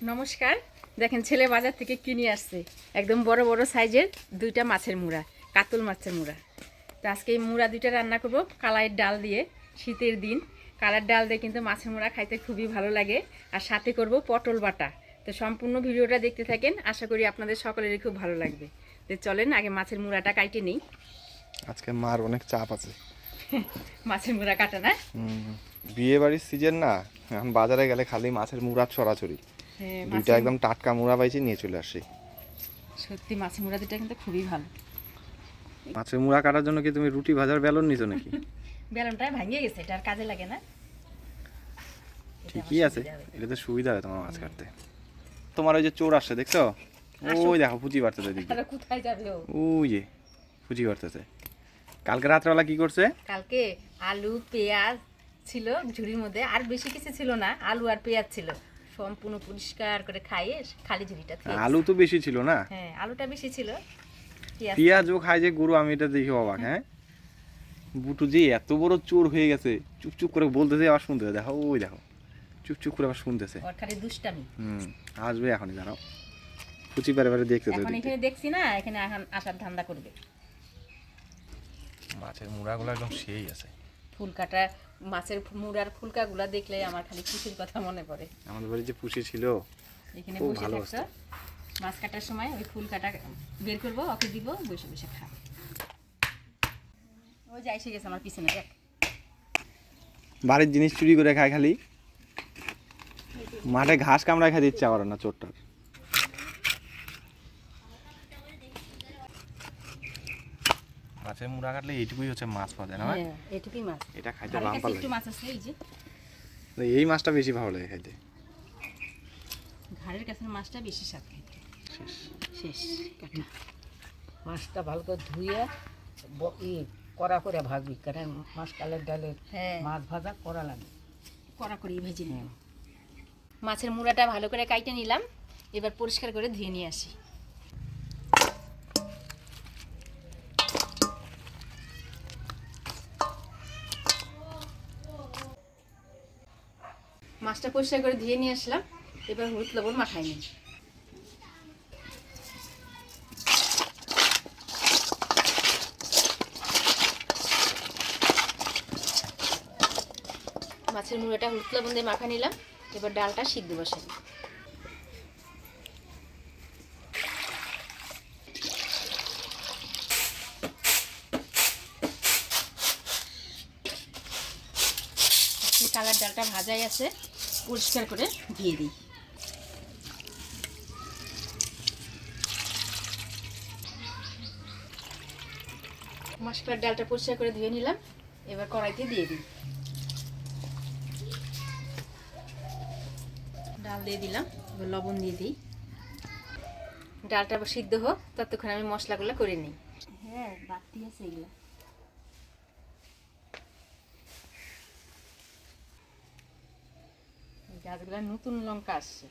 নমস্কার। দেখেন ছেলে বাজার থেকে কিনে আসছে? একদম বড় বড় সাইজের দুইটা মাছের মুড়া কাতল মাছের মুড়া। তো আজকে এই মুড়া দুইটা রান্না করব কালাইয়ের ডাল দিয়ে শীতের দিন। কালার ডাল দিয়ে কিন্তু মাছের মুড়া খাইতে খুবই ভালো লাগে। আর সাথে করব পটল বাটা। তো সম্পূর্ণ ভিডিওটা দেখতে থাকেন আশা করি আপনাদের সকলেরই খুব ভালো লাগবে। তো চলেন আগে মাছের মুড়াটা কাইটে নিই। আজকে মার অনেক চাপ আছে। মাছের মুড়া কাটা না? বিয়ে বাড়ির সিজন না এখন বাজারে গেলে খালি মাছের মুড়া ছড়াছড়ি দুইটা একদম টাটকা মুড়া পাইছি নিয়ে চলে আসি। সত্যি মাছের মুড়া দুটা কিন্তু খুবই ভালো। মাছের মুড়া কাটার জন্য কি তুমি রুটি ভাজার বেলন নিছো নাকি? বেলনটা ভাঙিয়ে গেছে এটা আর কাজে লাগে না। ঠিকই আছে সুবিধা হবে। এটাতে সুবিধা হয় তোমার মাছ কাটতে। তোমার ওই যে চোর আসছে দেখছ? ওই দেখো পুচি বাড়তেছে তাহলে কোথায় যাবে ও? ওই যে পুচি বাড়তেছে। কালকে রাত্রেবেলা কি করছে? কালকে আলু পেঁয়াজ ছিল ঝুড়ির মধ্যে আর বেশি কিছু ছিল না আলু আর পেঁয়াজ ছিল। সম্পূর্ণ পরিষ্কার করে খাইয়ে খালি ঝুড়িটা খেয়ে আলু তো বেশি ছিল না? হ্যাঁ আলুটা বেশি ছিল। পেঁয়াজ। পেঁয়াজও খায় যে গরু আমি এটা দেখে অবাক হ্যাঁ? বুটু যে এত বড় চোর হয়ে গেছে চুপচুপ করে বলতেছে আবার শুনতেছে দেখো ওই দেখো চুপচুপ করে আবার শুনতেছে। ওর খালি দুষ্টামি। হুম আসবে এখনই দাঁড়াও। ফুচি পারে পারে দেখতে এখন এখানে দেখছি না এখানে এখন আসার ধান্দা করবে। মাছের মুড়াগুলো একদম সেই আছে। ফুল কাটা মাছের মুড়ার ফুলকাগুলা দেখলে আমার খালি খুশির কথা মনে পড়ে। আমাদের বাড়ি যে পুষি ছিল এখানে বসে থাকতো। মাছ কাটার সময় ওই ফুল কাটা বের করব ওকে দিব বসে বসে খাবে ও যাই এসে গেছে আমার পিছনে দেখ। বাড়ির জিনিস চুরি করে খায় খালি। মাঠে ঘাস কামড়ায় খাই দিচ্ছে আবার না চোরটার। মাছের মুড়া কাটলে এইটুকুই হচ্ছে মাছ পাওয়া যায় না ভাই? হ্যাঁ এটুকুই মাছ। এটা খাইতে বাম্পার কাছে একটু মাছ আছে এই যে। এই মাছটা বেশি ভালো লাগে খাইতে। ঘাড়ের কাছে মাছটা বেশি স্বাদ খাইতে। শেষ। শেষ কাটা। মাছটা ভালো করে ধুয়ে ব- ই কড়া করে ভাজবি কারণ মাছ কালের ডালে হ্যাঁ। মাছ ভাজা করা লাগে। কড়া করে ভেজে নিলাম। মাছের মুড়াটা ভালো করে কাইটে নিলাম এবার পরিষ্কার করে ধুয়ে নিয়ে আসি। মাছটা পরিষ্কার করে ধুয়ে নিয়ে আসলাম। এবার হলুদ লবণ মাখাই নিই। মাছের মুড়াটা হলুদ লবণ দিয়ে মাখা নিলাম। এবার ডালটা সিদ্ধ বসাই। কালার ডালটা ভাজাই আছে। পরিষ্কার করে দিয়ে দিই। মশলার ডালটা পরিষ্কার করে ধুয়ে নিলাম, এবার কড়াইতে দিয়ে দিই। ডাল দিয়ে দিলাম, এবার লবণ দিয়ে দিই। ডালটা আবার সিদ্ধ হোক, ততক্ষণ আমি মশলাগুলো করে নিই। হ্যাঁ বাড়তি আছে এগুলো। গাছগুলা নতুন লঙ্কা আসছে।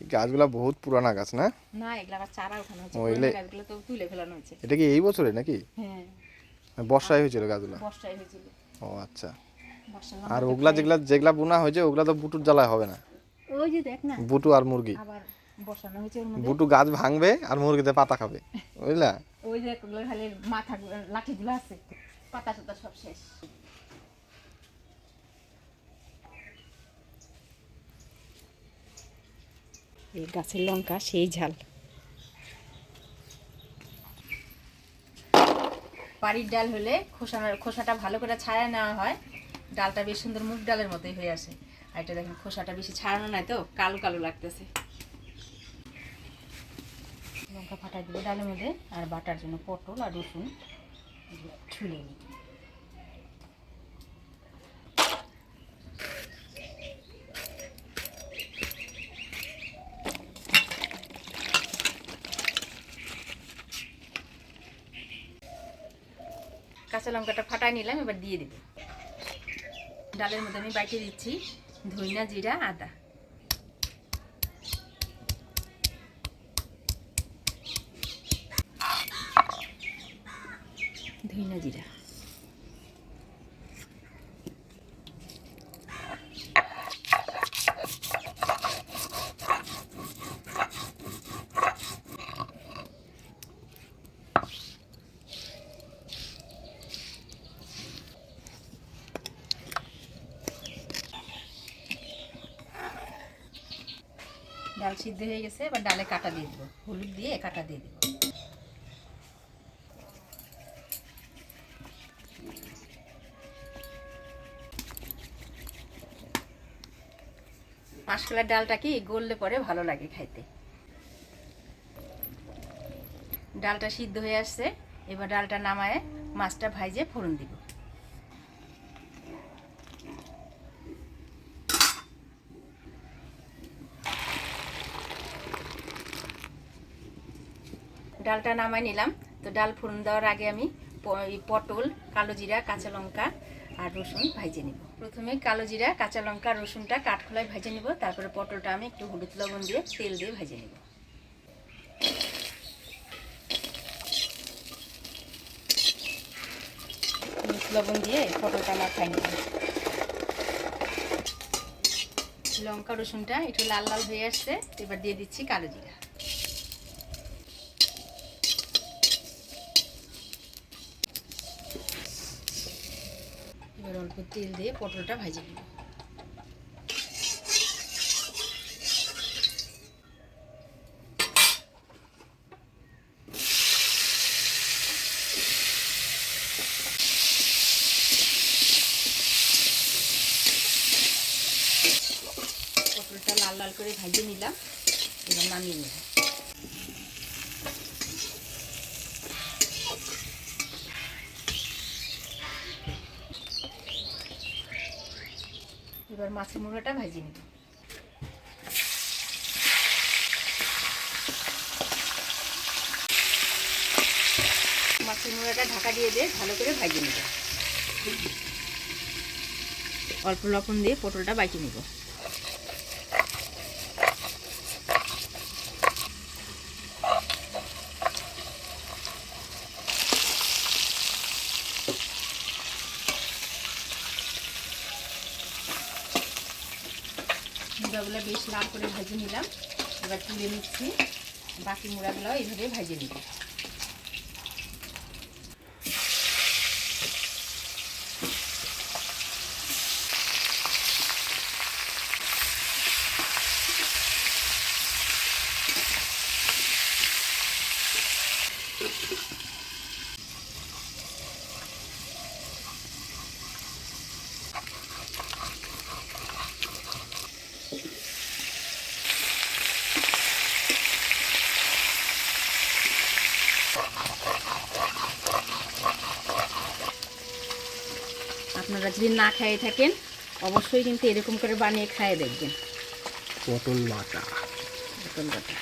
এই গাছগুলা বহুত পুরানা গাছ না? না এগুলো আবার চারা ওখানে হচ্ছে গাছগুলো তো তুলে ফেলানো হয়েছে। এটা কি এই বছরে নাকি? হ্যাঁ। বর্ষায় হয়েছিল গাছগুলা? বর্ষায় হয়েছিল। ও আচ্ছা। আর ওগুলা যেগুলা যেগুলা বোনা হয়েছে ওগুলা তো বুটুর জ্বালায় হবে না। ওই যে দেখ না। বুটু আর মুরগি। আবার বসানো হয়েছে ওর মধ্যে। বুটু গাছ ভাঙবে আর মুরগিতে পাতা খাবে বুঝলা? ওই যে খালি মাথা লাঠিগুলো আছে। পাতা টাতা সব শেষ। এই গাছের লঙ্কা, সেই ঝাল। বাড়ির ডাল হলে খোসা, খোসাটা ভালো করে ছাড়ায় নেওয়া হয়, ডালটা বেশ সুন্দর মুগ ডালের মতোই হয়ে আসে। আর এটা দেখেন, খোসাটা বেশি ছাড়ানো নাই তো, কালো কালো লাগতেছে। লঙ্কা ফাটাই দেবো ডালের মধ্যে, আর বাটার জন্য পটল আর রসুন ছুলে নিই। কাঁচা লঙ্কাটা ফাটাই নিলাম, এবার দিয়ে দেবো। ডালের মধ্যে আমি বাইটে দিচ্ছি, ধইনা, জিরা, আদা। ধইনা, জিরা। ডাল সিদ্ধ হয়ে গেছে, এবার ডালে কাটা দিয়ে দেবো। হলুদ দিয়ে কাটা দিয়ে দেবো। মাসকলার ডালটা কি গললে পরে ভালো লাগে খাইতে। ডালটা সিদ্ধ হয়ে আসছে, এবার ডালটা নামায় মাছটা ভাইজে ফোড়ন দিব। ডালটা নামাই নিলাম। তো ডাল ফোড়ন দেওয়ার আগে আমি পটল, কালো জিরা, কাঁচা লঙ্কা আর রসুন ভাইজে নিব। প্রথমে কালো জিরা, কাঁচা লঙ্কা, রসুনটা কাঠখোলায় ভেজে নিব। তারপরে পটলটা আমি একটু হলুদ লবণ দিয়ে তেল দিয়ে ভেজে নিব। হলুদ লবণ দিয়ে পটলটা মাখাই নিব। লঙ্কা, রসুনটা একটু লাল লাল হয়ে আসছে, এবার দিয়ে দিচ্ছি কালো জিরা। এবার অল্প তেল দিয়ে পটলটা ভেজে নিব। পটলটা লাল লাল করে ভেজে নিলাম, এবার নামিয়ে নেব। এবার মাছের মুড়াটা ভেজে নেব। মাছের মুড়াটা ঢাকা দিয়ে দিয়ে ভালো করে ভেজে নেব। অল্প লবণ দিয়ে পটলটা বাইকে নেব। মুড়াগুলো বেশ লাল করে ভেজে নিলাম। এবার তুলে নিচ্ছি। বাকি মুড়াগুলো এইভাবে ভেজে নিব। আপনারা যদি না খেয়ে থাকেন অবশ্যই কিন্তু এরকম করে বানিয়ে খাইয়ে দেখবেন। পটল বাটা। পটল বাটা।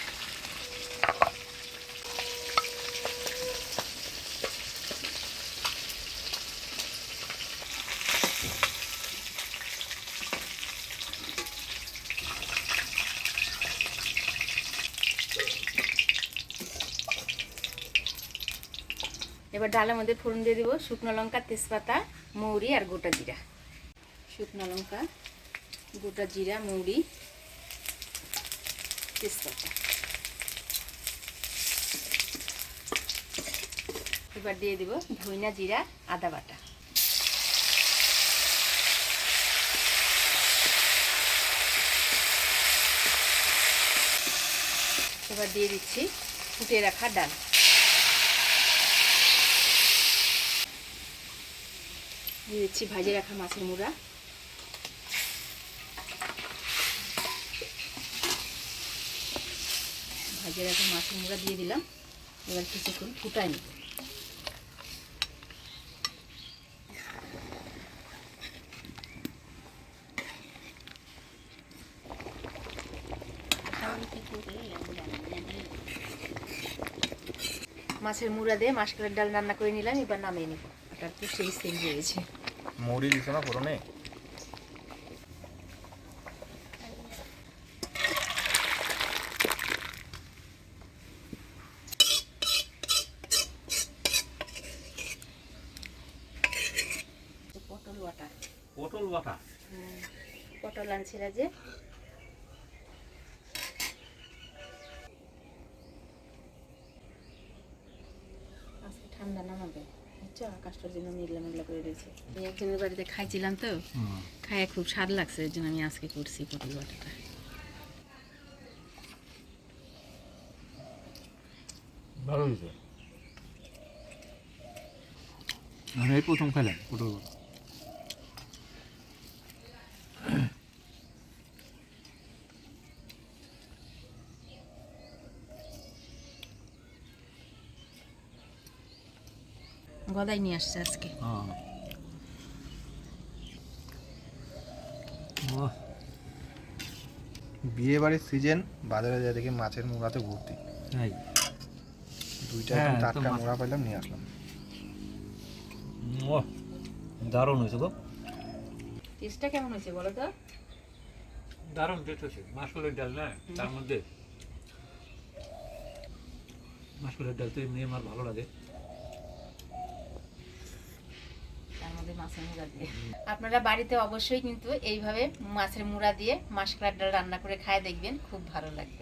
এবার ডালের মধ্যে ফোড়ন দিয়ে দিব শুকনো লঙ্কা তেজপাতা মৌরি আর গোটা জিরা। শুকনো লঙ্কা, গোটা জিরা, মৌরি, তেজপাতা। এবার দিয়ে দিব ধইনা জিরা, আদা বাটা। এবার দিয়ে দিচ্ছি ফুটে রাখা ডাল। দিয়ে দিচ্ছি, ভাজে রাখা মাছের মুড়া। ভাজে রাখা মাছের মুড়া দিয়ে দিলাম। এবার কিছুক্ষণ ফুটাই মাছের মুড়া দিয়ে মাসকলার ডাল রান্না করে নিলাম, এবার নামিয়ে নিব। ওটার তো সেই সেম রয়েছে মৌরি দিছ না ফোড়নে পটল বাটা। পটল বাটা? পটল আনছিল যে। আজকে ঠান্ডা বুঝছ আকাশটার জন্য মেঘলা মেঘলা করে একজনের বাড়িতে খাইছিলাম তো খুব স্বাদ লাগছে এর জন্য আমি আজকে করছি পটল বাটাটা। ভালো হয়েছে? আমি এই প্রথম খেলাম পটল বাটা। গদাই নিয়ে আসছে আজকে। বিয়ে বাড়ির সিজন বাজারে যা দেখি মাছের মুড়াতে ভর্তি। দুইটা হ্যাঁ, টাটকা মাছ- মুড়া পাইলাম নিয়ে আসলাম। দারুণ হয়েছে গো। টেস্টটা কেমন হয়েছে বলো তো? দারুণ টেস্ট হয়েছে। মাসকলের ডাল না তার মধ্যে মাসকলের ডাল তো এমনি আমার ভালো লাগে তার মধ্যে মাছের মুড়া দিয়ে। আপনারা বাড়িতে অবশ্যই কিন্তু এইভাবে মাছের মুড়া দিয়ে মাসকলার ডাল রান্না করে খায় দেখবেন, খুব ভালো লাগবে।